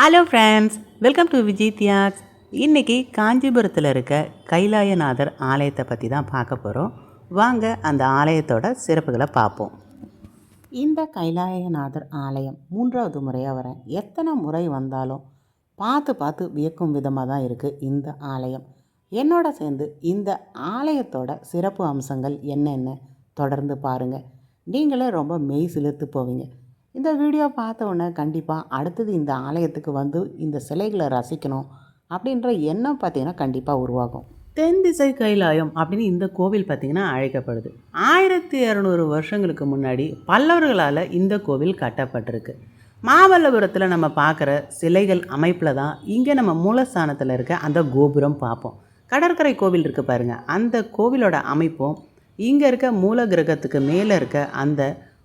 Hello friends welcome to Vijay தியாஸ் இன்றைக்கி காஞ்சிபுரத்தில் இருக்க கைலாயநாதர் ஆலயத்தை பற்றி தான் பார்க்க போகிறோம் வாங்க அந்த ஆலயத்தோட சிறப்புகளை பார்ப்போம். இந்த கைலாயநாதர் ஆலயம் மூன்றாவது முறையாக வரேன் எத்தனை முறை வந்தாலும் பார்த்து பார்த்து வியக்கும் விதமாக தான் இருக்குது இந்த ஆலயம். என்னோட சேர்ந்து இந்த ஆலயத்தோட சிறப்பு அம்சங்கள் என்னென்ன தொடர்ந்து பாருங்கள் நீங்களே ரொம்ப மெய் சிலிர்த்து போவீங்க. இந்த வீடியோ பார்த்த உடனே கண்டிப்பாக அடுத்தது இந்த ஆலயத்துக்கு வந்து இந்த சிலைகளை ரசிக்கணும் அப்படின்ற எண்ணம் பார்த்தீங்கன்னா கண்டிப்பாக உருவாகும். தென் திசை கைலாயம் அப்படின்னு இந்த கோவில் பார்த்திங்கன்னா அழைக்கப்படுது. ஆயிரத்தி இரநூறு வருஷங்களுக்கு முன்னாடி பல்லவர்களால் இந்த கோவில் கட்டப்பட்டிருக்கு. மாமல்லபுரத்தில் நம்ம பார்க்குற சிலைகள் அமைப்பில் தான் இங்கே நம்ம மூலஸ்தானத்தில் இருக்க அந்த கோபுரம் பார்ப்போம். கடற்கரை கோவில் இருக்குது பாருங்கள் அந்த கோவிலோட அமைப்பும் இங்கே இருக்க மூல கிரகத்துக்கு மேலே இருக்க அந்த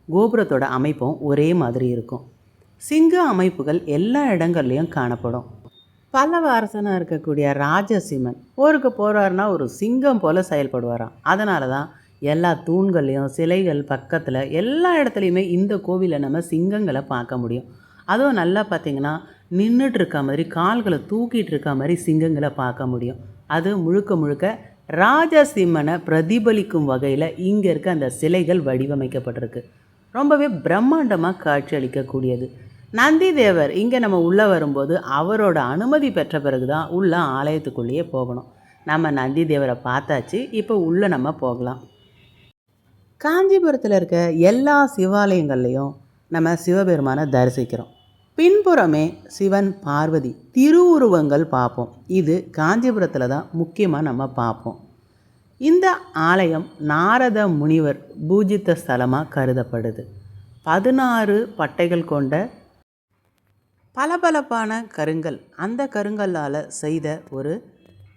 கோபுரத்தோட அமைப்பும் ஒரே மாதிரி இருக்கும். சிங்க அமைப்புகள் எல்லா இடங்கள்லையும் காணப்படும். பல்லவ அரசனாக இருக்கக்கூடிய ராஜசிம்மன் போருக்கு போகிறாருன்னா ஒரு சிங்கம் போல் செயல்படுவாராம். அதனால தான் எல்லா தூண்கள்லையும் சிலைகள் பக்கத்தில் எல்லா இடத்துலையுமே இந்த கோவிலில் நம்ம சிங்கங்களை பார்க்க முடியும். அதுவும் நல்லா பார்த்திங்கன்னா நின்றுட்டு இருக்க மாதிரி கால்களை தூக்கிட்டு இருக்க மாதிரி சிங்கங்களை பார்க்க முடியும். அது முழுக்க முழுக்க ராஜசிம்மனை பிரதிபலிக்கும் வகையில் இங்கே இருக்க அந்த சிலைகள் வடிவமைக்கப்பட்டிருக்கு. ரொம்பவே பிரம்மாண்டமாக காட்சி அளிக்கக்கூடியது. நந்தி தேவர் இங்கே நம்ம உள்ளே வரும்போது அவரோட அனுமதி பெற்ற பிறகு தான் உள்ள ஆலயத்துக்குள்ளேயே போகணும். நம்ம நந்தி தேவரை பார்த்தாச்சு இப்போ உள்ளே நம்ம போகலாம். காஞ்சிபுரத்தில் இருக்க எல்லா சிவாலயங்கள்லேயும் நம்ம சிவபெருமானை தரிசிக்கிறோம். பின்புறமே சிவன் பார்வதி திருவுருவங்கள் பார்ப்போம். இது காஞ்சிபுரத்தில் தான் முக்கியமாக நம்ம பார்ப்போம். இந்த ஆலயம் நாரத முனிவர் பூஜித்த ஸ்தலமாக கருதப்படுது. பதினாறு பட்டைகள் கொண்ட பளபளப்பான கருங்கல் அந்த கருங்கல்லால் செய்த ஒரு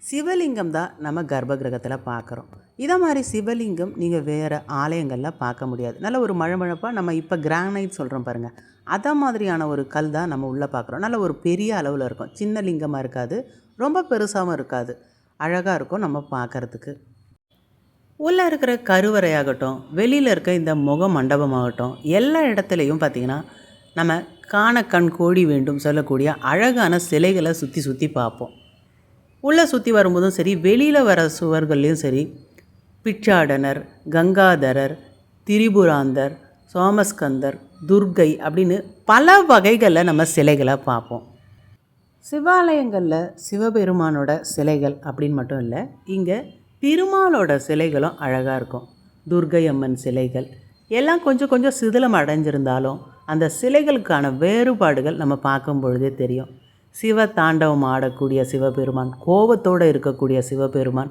சிவலிங்கம் தான் நம்ம கர்ப்பகிரகத்தில் பார்க்குறோம் இதை மாதிரி சிவலிங்கம் நீங்கள் வேறு ஆலயங்களில் பார்க்க முடியாது. நல்ல ஒரு மழமழப்பாக நம்ம இப்போ கிரானைட் சொல்கிறோம் பாருங்கள் அதை மாதிரியான ஒரு கல் தான் நம்ம உள்ளே பார்க்குறோம் நல்ல ஒரு பெரிய அளவில் இருக்கும். சின்ன லிங்கமாக இருக்காது. ரொம்ப பெருசாகவும் இருக்காது. அழகாக இருக்கும் நம்ம பார்க்குறதுக்கு உள்ளே இருக்கிற கருவறையாகட்டும் வெளியில் இருக்க இந்த முக மண்டபமாகட்டும் எல்லா இடத்துலையும் பார்த்திங்கன்னா நம்ம காண கண் கோடி வேண்டும் சொல்லக்கூடிய அழகான சிலைகளை சுற்றி சுற்றி பார்ப்போம். உள்ளே சுற்றி வரும்போதும் சரி வெளியில் வர சுவர்கள்லேயும் சரி பிச்சாடனர் கங்காதரர் திரிபுராந்தர் சோமஸ்கந்தர் துர்கை அப்படின்னு பல வகைகளில் நம்ம சிலைகளை பார்ப்போம். சிவாலயங்களில் சிவபெருமானோட சிலைகள் அப்படின்னு மட்டும் இல்லை இங்கே திருமாலோட சிலைகளும் அழகாக இருக்கும். துர்கை அம்மன் சிலைகள். எல்லாம் கொஞ்சம் கொஞ்சம் சிதிலம் அடைஞ்சிருந்தாலும் அந்த சிலைகளுக்கான வேறுபாடுகள் நம்ம பார்க்கும் பொழுதே தெரியும். சிவ தாண்டவம் ஆடக்கூடிய சிவபெருமான் கோபத்தோடு இருக்கக்கூடிய சிவபெருமான்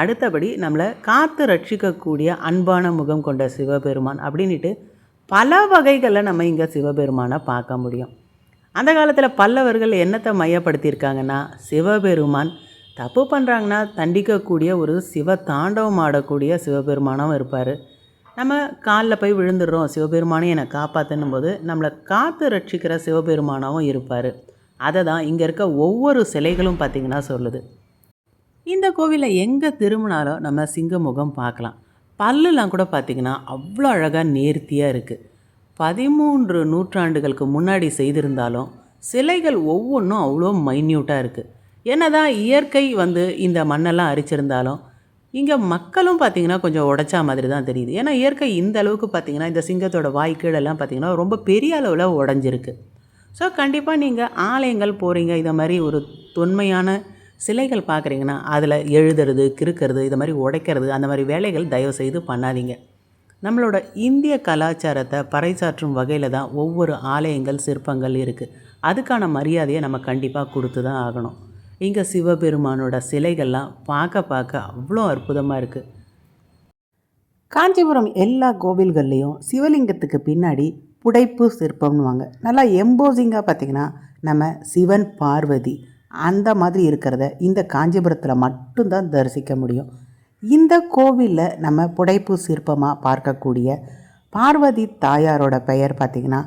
அடுத்தபடி நம்மளை காத்து ரட்சிக்கக்கூடிய அன்பான முகம் கொண்ட சிவபெருமான் அப்படின்ட்டு பல வகைகளில் நம்ம இங்கே சிவபெருமானை பார்க்க முடியும். அந்த காலத்தில் பல்லவர்கள் என்னத்தை மையப்படுத்தியிருக்காங்கன்னா சிவபெருமான் தப்பு பண்ணுறாங்கன்னா தண்டிக்கக்கூடிய ஒரு சிவ தாண்டவம் ஆடக்கூடிய சிவபெருமானாகவும் இருப்பார். நம்ம காலில் போய் விழுந்துடுறோம் சிவபெருமானே என்னை காப்பாற்றணும் போது நம்மளை காத்து ரட்சிக்கிற சிவபெருமானாகவும் இருப்பார். அதை தான் இங்கே இருக்க ஒவ்வொரு சிலைகளும் பார்த்திங்கன்னா சொல்லுது. இந்த கோவிலில் எங்கே திரும்பினாலும் நம்ம சிங்கமுகம் பார்க்கலாம். பல்லுலாம் கூட பார்த்திங்கன்னா அவ்வளோ அழகாக நேர்த்தியாக இருக்குது பதிமூன்று நூற்றாண்டுகளுக்கு முன்னாடி செய்திருந்தாலும் சிலைகள் ஒவ்வொன்றும் அவ்வளோ மைன்யூட்டாக இருக்குது என்னதான் இயற்கை வந்து இந்த மண்ணெல்லாம் அரிச்சிருந்தாலும் இங்கே மக்களும் பார்த்திங்கன்னா கொஞ்சம் உடைச்சா மாதிரி தான் தெரியுது. ஏன்னா இயற்கை இந்த அளவுக்கு பார்த்திங்கன்னா இந்த சிங்கத்தோட வாய் கீழெல்லாம் பார்த்திங்கன்னா ரொம்ப பெரிய அளவில் உடஞ்சிருக்கு. ஸோ கண்டிப்பாக நீங்கள் ஆலயங்கள் போகிறீங்க இதை மாதிரி ஒரு தொன்மையான சிலைகள் பார்க்குறீங்கன்னா அதில் எழுதுறது கிறுக்கிறது இது மாதிரி உடைக்கிறது அந்த மாதிரி வேலைகள் தயவு செய்து பண்ணாதீங்க. நம்மளோட இந்திய கலாச்சாரத்தை பறைசாற்றும் வகையில் தான் ஒவ்வொரு ஆலயங்கள் சிற்பங்கள் இருக்குது அதுக்கான மரியாதையை நம்ம கண்டிப்பாக கொடுத்து தான் ஆகணும். இங்கே சிவபெருமானோட சிலைகள்லாம் பார்க்க பார்க்க அவ்வளோ அற்புதமாக இருக்குது காஞ்சிபுரம் எல்லா கோவில்கள்லேயும் சிவலிங்கத்துக்கு பின்னாடி புடைப்பு சிற்பம்னுவாங்க. நல்லா எம்போசிங்காக பார்த்திங்கன்னா நம்ம சிவன் பார்வதி அந்த மாதிரி இருக்கிறத இந்த காஞ்சிபுரத்தில் மட்டும்தான் தரிசிக்க முடியும். இந்த கோவிலில் நம்ம புடைப்பு சிற்பமாக பார்க்கக்கூடிய பார்வதி தாயாரோட பெயர் பார்த்திங்கன்னா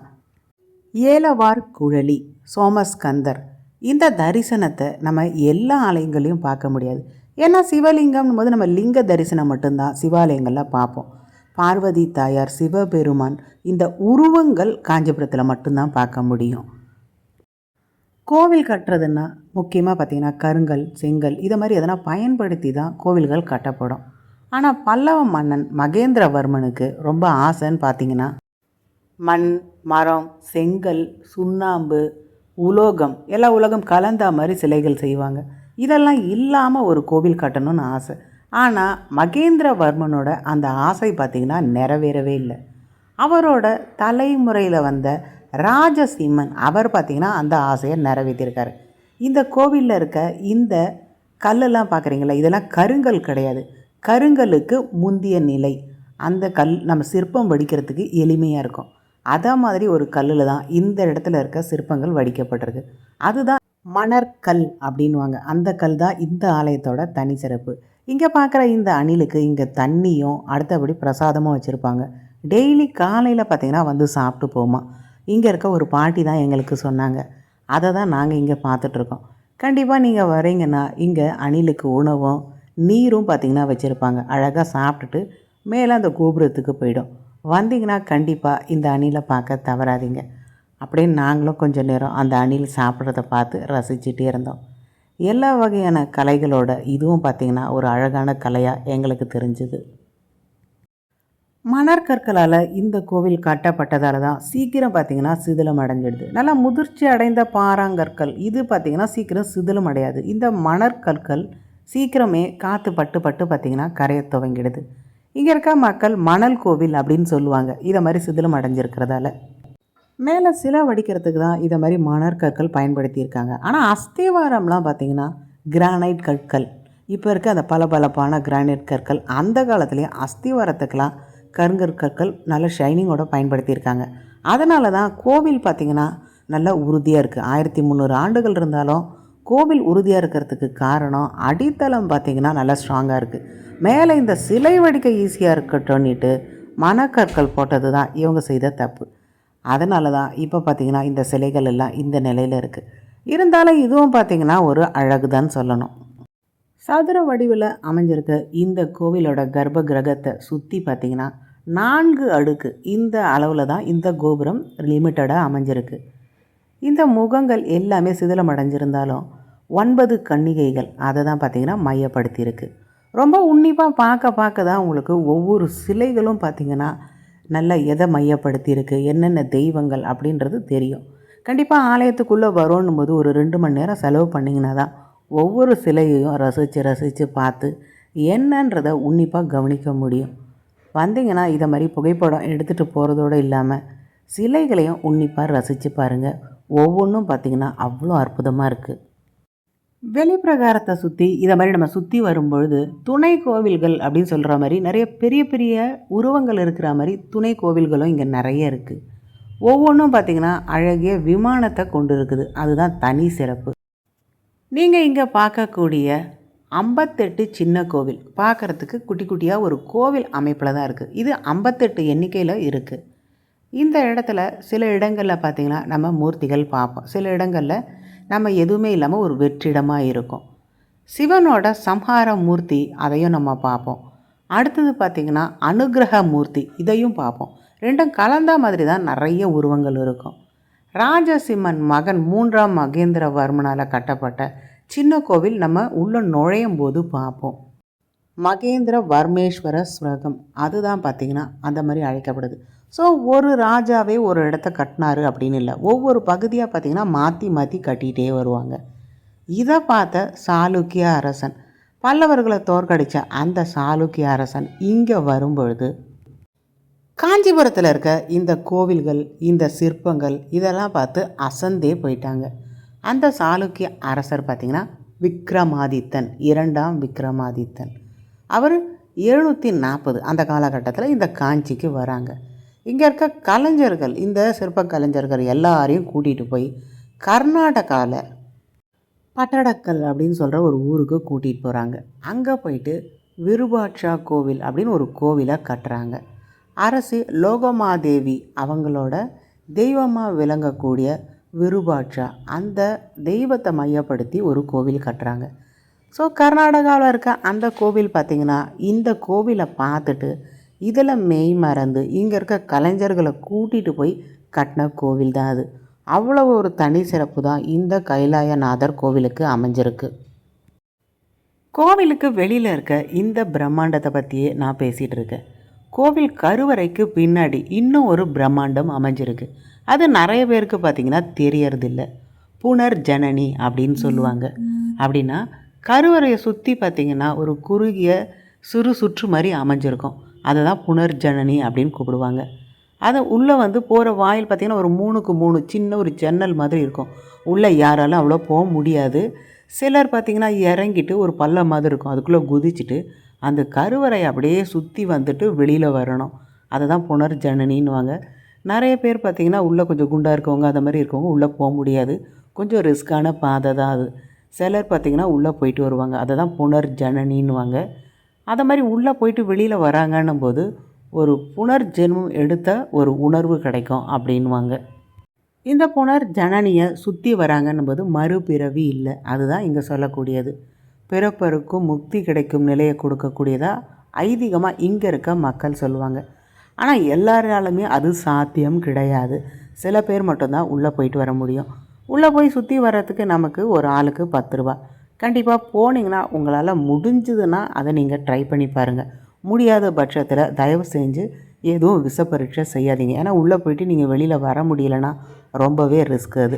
ஏலவார் குழலி சோமஸ்கந்தர். இந்த தரிசனத்தை நம்ம எல்லா ஆலயங்களையும் பார்க்க முடியாது. ஏன்னா சிவலிங்கம் போது நம்ம லிங்க தரிசனம் மட்டும்தான் சிவாலயங்களில் பார்ப்போம். பார்வதி தாயார் சிவபெருமான் இந்த உருவங்கள் காஞ்சிபுரத்தில் மட்டும்தான் பார்க்க முடியும். கோவில் கட்டுறதுன்னா முக்கியமாக பார்த்தீங்கன்னா கருங்கல் செங்கல் இதை மாதிரி எதனா பயன்படுத்தி தான் கோவில்கள் கட்டப்படும். ஆனால் பல்லவ மன்னன் மகேந்திரவர்மனுக்கு ரொம்ப ஆசைன்னு பார்த்தீங்கன்னா மண் மரம் செங்கல் சுண்ணாம்பு உலோகம் எல்லா உலகம் கலந்த மாதிரி சிலைகள் செய்வாங்க. இதெல்லாம் இல்லாமல் ஒரு கோவில் கட்டணும்னு ஆசை. ஆனால் மகேந்திரவர்மனோட அந்த ஆசை பார்த்திங்கன்னா நிறைவேறவே இல்லை. அவரோட தலைமுறையில் வந்த ராஜசிம்மன் அவர் பார்த்திங்கன்னா அந்த ஆசையை நிறைவேற்றிருக்காரு. இந்த கோவிலில் இருக்க இந்த கல்லெல்லாம் பார்க்குறீங்களா இதெல்லாம் கருங்கல் கிடையாது. கருங்கலுக்கு முந்திய நிலை. அந்த கல் நம்ம சிற்பம் வடிக்கிறதுக்கு எளிமையாக இருக்கும். அதே மாதிரி ஒரு கல்லில் தான் இந்த இடத்துல இருக்க சிற்பங்கள் வடிக்கப்பட்டிருக்கு. அதுதான் மணற்கல் அப்படின்வாங்க அந்த கல் தான் இந்த ஆலயத்தோட தனி சிறப்பு. இங்கே பார்க்குற இந்த அணிலுக்கு இங்கே தண்ணியும் அடுத்தபடி பிரசாதமும் வச்சுருப்பாங்க. டெய்லி காலையில் பார்த்திங்கன்னா வந்து சாப்பிட்டு போமா. இங்கே இருக்க ஒரு பாட்டி தான் எங்களுக்கு சொன்னாங்க. அதை தான் நாங்கள் இங்கே பார்த்துட்ருக்கோம் கண்டிப்பாக நீங்கள் வரீங்கன்னா இங்கே அணிலுக்கு உணவும் நீரும் பார்த்திங்கன்னா வச்சுருப்பாங்க. அழகாக சாப்பிட்டுட்டு மேலே அந்த கோபுரத்துக்கு போயிடும். வந்தீங்கன்னா கண்டிப்பாக இந்த அணிலை பார்க்க தவறாதீங்க. அப்படியே நாங்களும் கொஞ்சம் நேரம் அந்த அணில் சாப்பிட்றத பார்த்து ரசிச்சுட்டே இருந்தோம். எல்லா வகையான கலைகளோட இதுவும் பார்த்திங்கன்னா ஒரு அழகான கலையாக எங்களுக்கு தெரிஞ்சுது. மணற்கற்களால் இந்த கோவில் கட்டப்பட்டதால் தான் சீக்கிரம் பார்த்திங்கன்னா சிதிலம் அடைஞ்சிடுது. நல்லா முதிர்ச்சி அடைந்த பாறாங்கற்கள் இது பார்த்திங்கன்னா சீக்கிரம் சிதிலம் அடையாது. இந்த மணற்கற்கள் சீக்கிரமே காற்று பட்டு பட்டு பார்த்திங்கன்னா கரைய துவங்கிடுது. இங்கே இருக்க மக்கள் மணல் கோவில் அப்படின்னு சொல்லுவாங்க. இதை மாதிரி சிதிலம் அடைஞ்சிருக்கிறதால. மேலே சிலை வடிக்கிறதுக்கு தான் இதை மாதிரி மணற்கற்கள் பயன்படுத்தியிருக்காங்க. ஆனால் அஸ்திவாரம்லாம் பார்த்திங்கன்னா கிரானைட் கற்கள். இப்போ இருக்க அந்த பளபளப்பான கிரானைட் கற்கள் அந்த காலத்துலேயே அஸ்திவாரத்துக்கெலாம் கருங்கற்கற்கள் நல்ல ஷைனிங்கோட பயன்படுத்தியிருக்காங்க. அதனால தான் கோவில் பார்த்திங்கன்னா நல்ல உறுதியாக இருக்குது ஆயிரத்தி முந்நூறு ஆண்டுகள் இருந்தாலும் கோவில் உறுதியாக இருக்கிறதுக்கு காரணம் அடித்தளம் பார்த்திங்கன்னா நல்லா ஸ்ட்ராங்காக இருக்குது மேலே இந்த சிலை வடிக்க ஈஸியாக இருக்கட்டும்னுட்டு மணக்கற்கள் போட்டது தான் இவங்க செய்த தப்பு. அதனால தான் இப்போ பார்த்திங்கன்னா இந்த சிலைகள் எல்லாம் இந்த நிலையில் இருக்குது இருந்தாலும் இதுவும் பார்த்திங்கன்னா ஒரு அழகு தான் சொல்லணும். சதுர வடிவில் அமைஞ்சிருக்க இந்த கோவிலோட கர்ப்ப கிரகத்தை சுற்றி பார்த்திங்கன்னா நான்கு அடுக்கு இந்த அளவில் தான் இந்த கோபுரம் லிமிட்டடாக அமைஞ்சிருக்கு. இந்த முகங்கள் எல்லாமே சிதிலம் அடைஞ்சிருந்தாலும் ஒன்பது கன்னிகைகள். அதை தான் பார்த்திங்கன்னா மையப்படுத்தியிருக்கு. ரொம்ப உன்னிப்பாக பார்க்க பார்க்க தான் உங்களுக்கு ஒவ்வொரு சிலைகளும் பார்த்திங்கன்னா நல்லா எதை மையப்படுத்தியிருக்கு என்னென்ன தெய்வங்கள் அப்படின்றது தெரியும். கண்டிப்பாக ஆலயத்துக்குள்ளே வரோன்னும் போது ஒரு ரெண்டு மணி நேரம் செலவு பண்ணிங்கன்னா தான் ஒவ்வொரு சிலையையும் ரசித்து ரசித்து பார்த்து என்னன்றதை உன்னிப்பாக கவனிக்க முடியும். வந்தீங்கன்னா இதை மாதிரி புகைப்படம் எடுத்துகிட்டு போகிறதோடு இல்லாமல் சிலைகளையும் உன்னிப்பாக ரசித்து பாருங்கள் ஒவ்வொன்றும் பார்த்திங்கன்னா அவ்வளோ அற்புதமாக இருக்குது வெளிப்பிரகாரத்தை சுற்றி இதை மாதிரி நம்ம சுற்றி வரும்பொழுது துணை கோவில்கள் அப்படின்னு சொல்கிற மாதிரி நிறைய பெரிய பெரிய உருவங்கள் இருக்கிற மாதிரி துணை கோவில்களும் இங்கே நிறைய இருக்குது ஒவ்வொன்றும் பார்த்திங்கன்னா அழகிய விமானத்தை கொண்டு இருக்குது. அதுதான் தனி சிறப்பு. நீங்கள் இங்கே பார்க்கக்கூடிய ஐம்பத்தெட்டு சின்ன கோவில் பார்க்குறதுக்கு குட்டி குட்டியாக ஒரு கோவில் அமைப்பில் தான் இருக்குது இது ஐம்பத்தெட்டு எண்ணிக்கையில் இருக்குது இந்த இடத்துல சில இடங்களில் பார்த்திங்கன்னா நம்ம மூர்த்திகள் பார்ப்போம். சில இடங்களில் நம்ம எதுவுமே இல்லாமல் ஒரு வெற்றிடமாக இருக்கும். சிவனோட சம்ஹார மூர்த்தி அதையும் நம்ம பார்ப்போம். அடுத்தது பார்த்திங்கன்னா அனுகிரக மூர்த்தி இதையும் பார்ப்போம். ரெண்டும் கலந்த மாதிரி தான் நிறைய உருவங்கள் இருக்கும். ராஜசிம்மன் மகன் மூன்றாம் மகேந்திரவர்மனால் கட்டப்பட்ட சின்ன கோவில் நம்ம உள்ளே நுழையும் போது பார்ப்போம். மகேந்திர வர்மேஸ்வர ஸ்வரகம் அதுதான் பார்த்திங்கன்னா அந்த மாதிரி அழைக்கப்படுது. ஸோ ஒரு ராஜாவே ஒரு இடத்த கட்டினாரு அப்படின்னு இல்லை. ஒவ்வொரு பகுதியாக பார்த்திங்கன்னா மாற்றி மாற்றி கட்டிகிட்டே வருவாங்க. இதை பார்த்த சாளுக்கிய அரசன் பல்லவர்களை தோற்கடித்த அந்த சாளுக்கிய அரசன் இங்கே வரும்பொழுது காஞ்சிபுரத்தில் இருக்க இந்த கோவில்கள் இந்த சிற்பங்கள் இதெல்லாம் பார்த்து அசந்தே போயிட்டாங்க. அந்த சாளுக்கிய அரசர் பார்த்திங்கன்னா விக்ரமாதித்தன் இரண்டாம் விக்ரமாதித்தன். அவர் எழுநூற்றி நாற்பது அந்த காலகட்டத்தில் இந்த காஞ்சிக்கு வராங்க. இங்கே இருக்க கலைஞர்கள் இந்த சிற்ப கலைஞர்கள் எல்லாரையும் கூட்டிகிட்டு போய் கர்நாடகாவில் பட்டடக்கல் அப்படின்னு சொல்கிற ஒரு ஊருக்கு கூட்டிகிட்டு போகிறாங்க அங்கே போயிட்டு விருபாட்சா கோவில் அப்படின்னு ஒரு கோவிலை கட்டுறாங்க. அரசு லோகமாதேவி அவங்களோட தெய்வமாக விளங்கக்கூடிய விருபாட்சா அந்த தெய்வத்தை மையப்படுத்தி ஒரு கோவில் கட்டுறாங்க. ஸோ கர்நாடகாவில் இருக்க அந்த கோவில் பார்த்திங்கன்னா இந்த கோவிலை பார்த்துட்டு இதில் மெய் மறந்து இங்கே இருக்க கலைஞர்களை கூட்டிகிட்டு போய் கட்டின கோவில் தான் அது. அவ்வளோ ஒரு தனி சிறப்பு தான் இந்த கைலாயநாதர் கோவிலுக்கு அமைஞ்சிருக்கு. கோவிலுக்கு வெளியில் இருக்க இந்த பிரம்மாண்டத்தை பற்றியே நான் பேசிகிட்டு இருக்கேன். கோவில் கருவறைக்கு பின்னாடி இன்னும் ஒரு பிரம்மாண்டம் அமைஞ்சிருக்கு. அது நிறைய பேருக்கு பார்த்திங்கன்னா தெரியறதில்ல. புனர்ஜனனி அப்படின்னு சொல்லுவாங்க. அப்படின்னா கருவறையை சுற்றி பார்த்திங்கன்னா ஒரு குறுகிய சுறு சுற்று மாதிரி அமைஞ்சிருக்கும். அதை தான் புனர்ஜனனி அப்படின்னு கூப்பிடுவாங்க. அதை உள்ளே வந்து போகிற வாயில் பார்த்திங்கன்னா ஒரு மூணுக்கு மூணு சின்ன ஒரு ஜன்னல் மாதிரி இருக்கும். உள்ளே யாராலும் அவ்வளோ போக முடியாது. சிலர் பார்த்திங்கன்னா இறங்கிட்டு ஒரு பள்ளம் மாதிரி இருக்கும். அதுக்குள்ளே குதிச்சுட்டு அந்த கருவறை அப்படியே சுற்றி வந்துட்டு வெளியில் வரணும். அதை தான் புனர்ஜனனின்னுவாங்க. நிறைய பேர் பார்த்திங்கன்னா உள்ளே கொஞ்சம் குண்டாக இருக்கவங்க அந்த மாதிரி இருக்கவங்க உள்ளே போக முடியாது. கொஞ்சம் ரிஸ்க்கான பாதை தான் அது. சிலர் பார்த்திங்கன்னா உள்ளே போயிட்டு வருவாங்க. அதை தான் புனர்ஜனனின்னுவாங்க. அதை மாதிரி உள்ளே போயிட்டு வெளியில் வராங்கன்னும் போது ஒரு புனர்ஜென்மம் எடுத்த ஒரு உணர்வு கிடைக்கும் அப்படின்வாங்க இந்த புனர் ஜனனியை சுற்றி வராங்கன்னும் போது மறுபிறவி இல்லை. அதுதான் இங்கே சொல்லக்கூடியது. பிறப்பருக்கும் முக்தி கிடைக்கும் நிலையை கொடுக்கக்கூடியதாக ஐதீகமாக இங்கே இருக்க மக்கள் சொல்லுவாங்க. ஆனால் எல்லாராலுமே அது சாத்தியம் கிடையாது. சில பேர் மட்டும்தான் உள்ளே போயிட்டு வர முடியும். உள்ளே போய் சுற்றி வர்றதுக்கு நமக்கு ஒரு ஆளுக்கு பத்து ரூபா. கண்டிப்பாக போனீங்கன்னா உங்களால் முடிஞ்சதுன்னா அதை நீங்கள் ட்ரை பண்ணி பாருங்கள் முடியாத பட்சத்தில் தயவு செஞ்சு எதுவும் விஷ பரீட்சை செய்யாதீங்க. ஏன்னா உள்ளே போயிட்டு நீங்கள் வெளியில் வர முடியலன்னா ரொம்பவே ரிஸ்க் அது.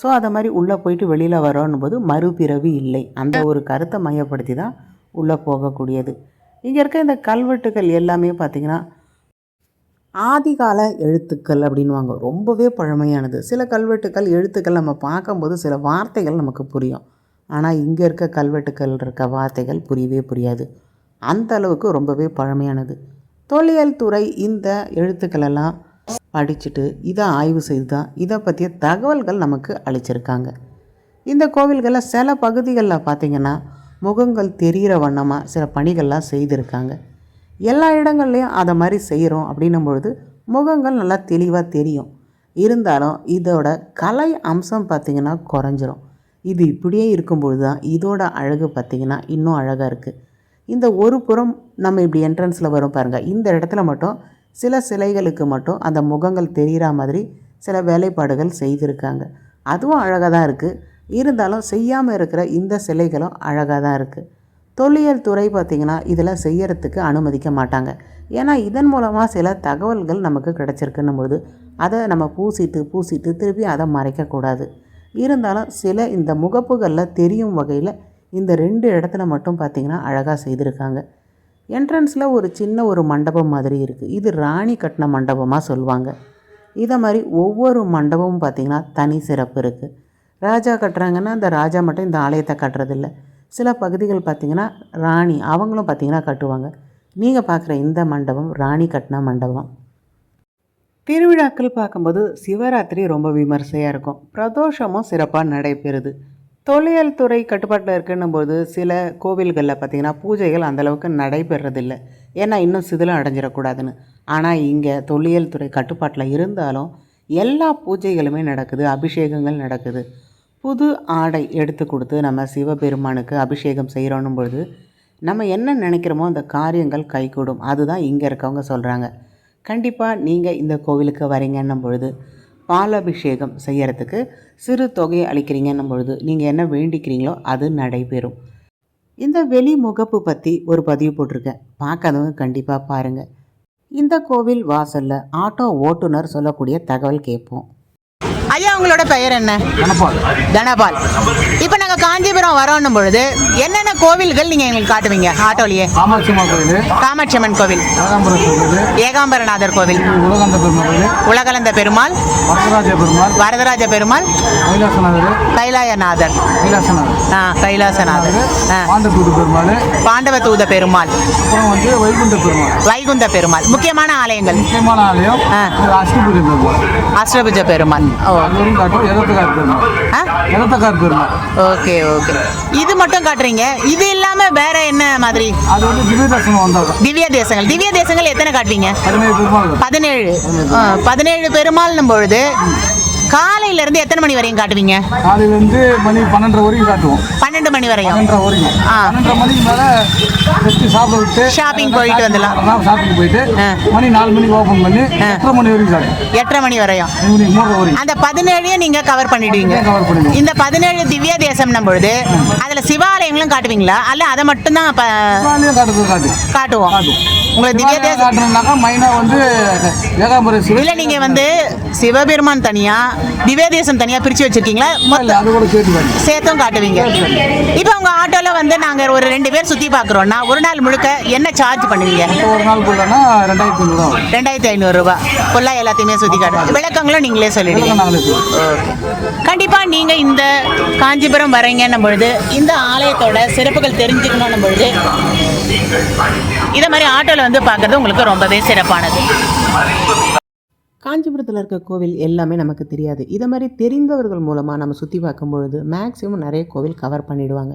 ஸோ அதை மாதிரி உள்ளே போயிட்டு வெளியில் வரோன்னும் போது மறுபிறவி இல்லை. அந்த ஒரு கருத்தை மையப்படுத்தி தான் உள்ளே போகக்கூடியது. இங்கே இருக்க இந்த கல்வெட்டுகள் எல்லாமே பார்த்திங்கன்னா ஆதிகால எழுத்துக்கள் அப்படின்வாங்க ரொம்பவே பழமையானது. சில கல்வெட்டுக்கள் எழுத்துக்கள் நம்ம பார்க்கும்போது சில வார்த்தைகள் நமக்கு புரியும். ஆனால் இங்கே இருக்க கல்வெட்டுக்கள் இருக்க வார்த்தைகள் புரியவே புரியாது. அந்த அளவுக்கு ரொம்பவே பழமையானது. தொல்லியல் துறை இந்த எழுத்துக்களெல்லாம் படிச்சுட்டு இதை ஆய்வு செய்து தான் இதை பற்றிய தகவல்கள் நமக்கு அளிச்சிருக்காங்க. இந்த கோவில்களில் சில பகுதிகளில் பார்த்திங்கன்னா முகங்கள் தெரிகிற வண்ணமாக சில பணிகள்லாம் செய்திருக்காங்க. எல்லா இடங்கள்லையும் அதை மாதிரி செய்கிறோம் அப்படின்னும் பொழுது முகங்கள் நல்லா தெளிவாக தெரியும். இருந்தாலும் இதோட கலை அம்சம் பார்த்திங்கன்னா குறைஞ்சிரும். இது இப்படியே இருக்கும்பொழுது தான் இதோட அழகு பார்த்திங்கன்னா இன்னும் அழகாக இருக்குது இந்த ஒரு புறம் நம்ம இப்படி என்ட்ரன்ஸில் வரும் பாருங்கள் இந்த இடத்துல மட்டும் சில சிலைகளுக்கு மட்டும் அந்த முகங்கள் தெரிகிற மாதிரி சில வேலைப்பாடுகள் செய்திருக்காங்க. அதுவும் அழகாக தான் இருக்குது இருந்தாலும் செய்யாமல் இருக்கிற இந்த சிலைகளும் அழகாக தான் இருக்குது தொல்லியல் துறை பார்த்திங்கன்னா இதில் செய்யறதுக்கு அனுமதிக்க மாட்டாங்க. ஏன்னா இதன் மூலமாக சில தகவல்கள் நமக்கு கிடச்சிருக்குன்னும் பொழுது அதை நம்ம பூசிட்டு பூசிட்டு திருப்பி அதை மறைக்கக்கூடாது. இருந்தாலும் சில இந்த முகப்புகளில் தெரியும் வகையில் இந்த ரெண்டு இடத்துல மட்டும் பார்த்திங்கன்னா அழகாக செய்திருக்காங்க. என்ட்ரன்ஸில் ஒரு சின்ன ஒரு மண்டபம் மாதிரி இருக்குது இது ராணி கட்டின மண்டபமாக சொல்லுவாங்க இதை மாதிரி ஒவ்வொரு மண்டபமும் பார்த்திங்கன்னா தனி சிறப்பு இருக்குது ராஜா கட்டுறாங்கன்னா அந்த ராஜா மட்டும் இந்த ஆலயத்தை கட்டுறதில்ல. சில பகுதிகள் பார்த்திங்கன்னா ராணி அவங்களும் பார்த்திங்கன்னா கட்டுவாங்க. நீங்கள் பார்க்குற இந்த மண்டபம் ராணி கட்டின மண்டபம். திருவிழாக்கள் பார்க்கும்போது சிவராத்திரி ரொம்ப விமர்சையாக இருக்கும். பிரதோஷமும் சிறப்பாக நடைபெறுது. தொழில் துறை கட்டுப்பாட்டில் இருக்குன்னும் போது சில கோவில்களில் பார்த்திங்கன்னா பூஜைகள் அந்தளவுக்கு நடைபெறதில்லை ஏன்னா இன்னும் சிதிலம் அடைஞ்சிடக்கூடாதுன்னு. ஆனால் இங்கே தொழில் துறை கட்டுப்பாட்டில் இருந்தாலும் எல்லா பூஜைகளுமே நடக்குது அபிஷேகங்கள் நடக்குது. புது ஆடை எடுத்து கொடுத்து நம்ம சிவபெருமானுக்கு அபிஷேகம் செய்கிறோன்னும் பொழுது நம்ம என்ன நினைக்கிறோமோ அந்த காரியங்கள் கைகூடும். அதுதான் இங்கே இருக்கவங்க சொல்கிறாங்க கண்டிப்பாக நீங்கள் இந்த கோவிலுக்கு வரீங்கன்னும் பொழுது பாலாபிஷேகம் செய்கிறதுக்கு சிறு தொகையை அளிக்கிறீங்கன்னும் பொழுது நீங்கள் என்ன வேண்டிக்கிறீங்களோ அது நடைபெறும். இந்த வெளி முகப்பு பற்றி ஒரு பதிவு போட்டிருக்கேன். பார்க்காதவங்க கண்டிப்பாக பாருங்கள் இந்த கோவில் வாசலில் ஆட்டோ ஓட்டுநர் சொல்லக்கூடிய தகவல் கேட்போம். ஐயா உங்களோட பெயர் என்ன? தனபால். இப்போ நாங்கள் காஞ்சிபுரம் வரோன்னும் பொழுது என்னென்ன கோவில்கள் நீங்கள் எங்களுக்கு காட்டுவீங்க? ஆட்டோலியே. காமாட்சி அம்மன் கோவில். ஏகாம்பரநாதர் கோவில். உலகந்த பெருமாள் வரதராஜ பெருமாள். வரதராஜ பெருமாள். கைலாசநாதர். கைலாயநாதர். கைலாசநாதர். பாண்டவ தூத பெருமாள். வைகுண்ட வைகுந்த பெருமாள். முக்கியமான ஆலயங்கள். அஷ்டபுஜ பெருமாள். ஓ அதுவரையும் காட்டும் பெருமாள் ஆ? எதத்தக்கார் பெருமாள் ஓகே ஓகே. இது மட்டும் காட்டுறீங்க? இது இல்லாம வேற என்ன மாதிரி? அது வந்து திவ்ய தரிசனம் வந்தாங்க திவ்ய தேசங்கள். திவ்ய தேசங்கள் எத்தனை காட்டுவீங்க? பதினேழு பதினேழு. பதினேழு பெருமாள்னும் பொழுது காலையில மணிலேருந்து எத்தனை மணி வரையும் காட்டுவீங்க? காலையிலேருந்து மணி பன்னெண்டரை வரைக்கும் காட்டுவோம். பன்னெண்டு மணி வரையும். பன்னெண்டரை வரைக்கும் ஆ. பன்னெண்டரை மணிக்கு மேலே வச்சு சாப்பிட விட்டு Shopping போயிட்டு வந்துடலாம். ஷாப்பிங் போயிட்டு. மணி நாலு மணிக்கு ஓப்பன் பண்ணி எட்டரை மணி வரைக்கும் காட்டும் எட்டரை மணி வரையும். மணி வரைக்கும் அந்த பதினேழையும் நீங்க கவர் பண்ணிடுவீங்க. கவர் இந்த பதினேழு திவ்ய தேசம்னும் பொழுது அதுல சிவாலயங்களும் காட்டுவீங்களா? அல்ல அதை காலையிலே காட்டுறது காட்டு. காட்டுவோம். உங்களுக்கு திவ்ய தேசம் காட்டணும்னாக்கா மைனா வந்து இல்ல நீங்க வந்து சிவபெருமான் தனியா திவ்ய தேசம் தனியா பிரிச்சு வச்சிருக்கீங்களா? மொத்த இல்லை அது கூட சேர்த்து காட்டு சேர்த்தும் காட்டுவீங்க. இப்போ உங்க ஆட்டோல வந்து நாங்க ஒரு ரெண்டு பேர் சுத்தி பாக்குறோம்னா ஒரு நாள் முழுக்க என்ன சார்ஜ் பண்ணுவீங்க? ஒரு நாள் போட்டோன்னா ரெண்டாயிரத்தி ஐநூறு ரூபா வரும். ரெண்டாயிரத்தி ஐநூறு ரூபாய் ஃபுல்லாக எல்லாத்தையுமே சுற்றி காட்டு. விளக்கங்களும் நீங்களே சொல்லிடுவீங்க நாங்களே. கண்டிப்பாக நீங்கள் இந்த காஞ்சிபுரம் வரீங்கன்னும் பொழுது இந்த ஆலயத்தோட சிறப்புகள் தெரிஞ்சுக்கணும்னும் பொழுது இதை மாதிரி ஆட்டோவில் வந்து பார்க்குறது உங்களுக்கு ரொம்பவே சிறப்பானது. காஞ்சிபுரத்தில் இருக்க கோவில் எல்லாமே நமக்கு தெரியாது. இதை மாதிரி தெரிந்தவர்கள் மூலமாக நம்ம சுற்றி பார்க்கும் பொழுது மேக்ஸிமம் நிறைய கோவில் கவர் பண்ணிவிடுவாங்க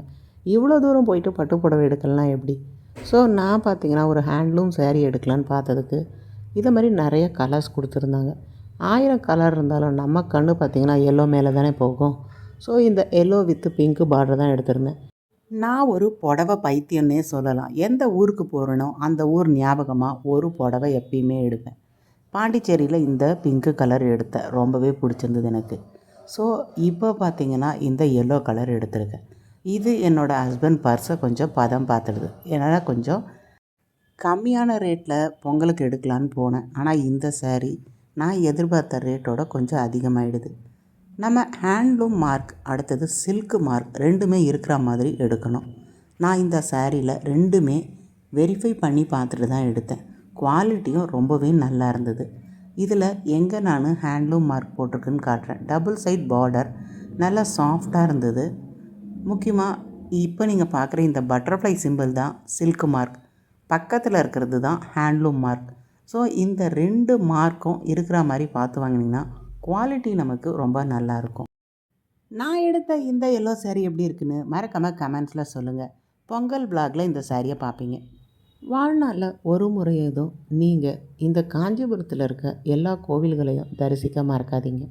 இவ்வளோ தூரம் போயிட்டு பட்டு புடவை எடுக்கலாம் எப்படி? ஸோ நான் பார்த்தீங்கன்னா ஒரு ஹேண்ட்லூம் சேரீ எடுக்கலான்னு பார்த்ததுக்கு இதை மாதிரி நிறைய கலர்ஸ் கொடுத்துருந்தாங்க. ஆயிரம் கலர் இருந்தாலும் நம்ம கண்ணு பார்த்தீங்கன்னா எல்லோ மேலே தானே போகும். ஸோ இந்த எல்லோ வித்து பிங்க் பார்டர் தான் எடுத்திருந்தேன். நான் ஒரு புடவை பைத்தியம்னே சொல்லலாம். எந்த ஊருக்கு போகிறேனோ அந்த ஊர் ஞாபகமாக ஒரு புடவை எப்பயுமே எடுப்பேன். பாண்டிச்சேரியில் இந்த பிங்க்கு கலர் எடுத்தேன் ரொம்பவே பிடிச்சிருந்தது எனக்கு. ஸோ இப்போ பார்த்தீங்கன்னா இந்த எல்லோ கலர் எடுத்திருக்கேன். இது என்னோடய ஹஸ்பண்ட் பர்ஸை கொஞ்சம் பதம் பார்த்துடுது. என்னால் கொஞ்சம் கம்மியான ரேட்டில் பொங்கலுக்கு எடுக்கலான்னு போனேன். ஆனால் இந்த சேரீ நான் எதிர்பார்த்த ரேட்டோட கொஞ்சம் அதிகமாகிடுது நம்ம ஹேண்ட்லூம் மார்க் அடுத்தது சில்க் மார்க் ரெண்டுமே இருக்கிற மாதிரி எடுக்கணும். நான் இந்த சாரியில் ரெண்டுமே வெரிஃபை பண்ணி பார்த்துட்டு தான் எடுத்தேன். குவாலிட்டியும் ரொம்பவே நல்லா இருந்தது. இதில் எங்கே நான் ஹேண்ட்லூம் மார்க் போட்டிருக்குன்னு காட்டுறேன். டபுள் சைட் பார்டர் நல்லா சாஃப்டாக இருந்தது. முக்கியமாக இப்போ நீங்கள் பார்க்குற இந்த பட்டர்ஃப்ளை சிம்பிள் தான் சில்க் மார்க் பக்கத்தில் இருக்கிறது தான் ஹேண்ட்லூம் மார்க் ஸோ இந்த ரெண்டு மார்க்கும் இருக்கிற மாதிரி பார்த்து வாங்கினீங்கன்னா குவாலிட்டி நமக்கு ரொம்ப நல்லா இருக்கும். நான் எடுத்த இந்த எல்லோ சேரீ எப்படி இருக்குன்னு மறக்காமல் கமெண்ட்ஸில் சொல்லுங்கள் பொங்கல் பிளாகில் இந்த சாரியை பார்ப்பீங்க. வாழ்நாளில் ஒரு முறையதும் நீங்கள் இந்த காஞ்சிபுரத்தில் இருக்க எல்லா கோவில்களையும் தரிசிக்க மறக்காதீங்க.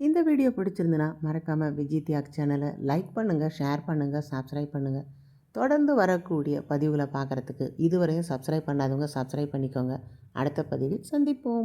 இந்த வீடியோ பிடிச்சிருந்துன்னா மறக்காமல் விஜய் தியாக் சேனலை லைக் பண்ணுங்கள் ஷேர் பண்ணுங்கள் சப்ஸ்கிரைப் பண்ணுங்கள் தொடர்ந்து வரக்கூடிய பதிவுகளை பார்க்குறதுக்கு இதுவரையும் சப்ஸ்கிரைப் பண்ணாதவங்க சப்ஸ்கிரைப் பண்ணிக்கோங்க. அடுத்த பதிவில் சந்திப்போம்.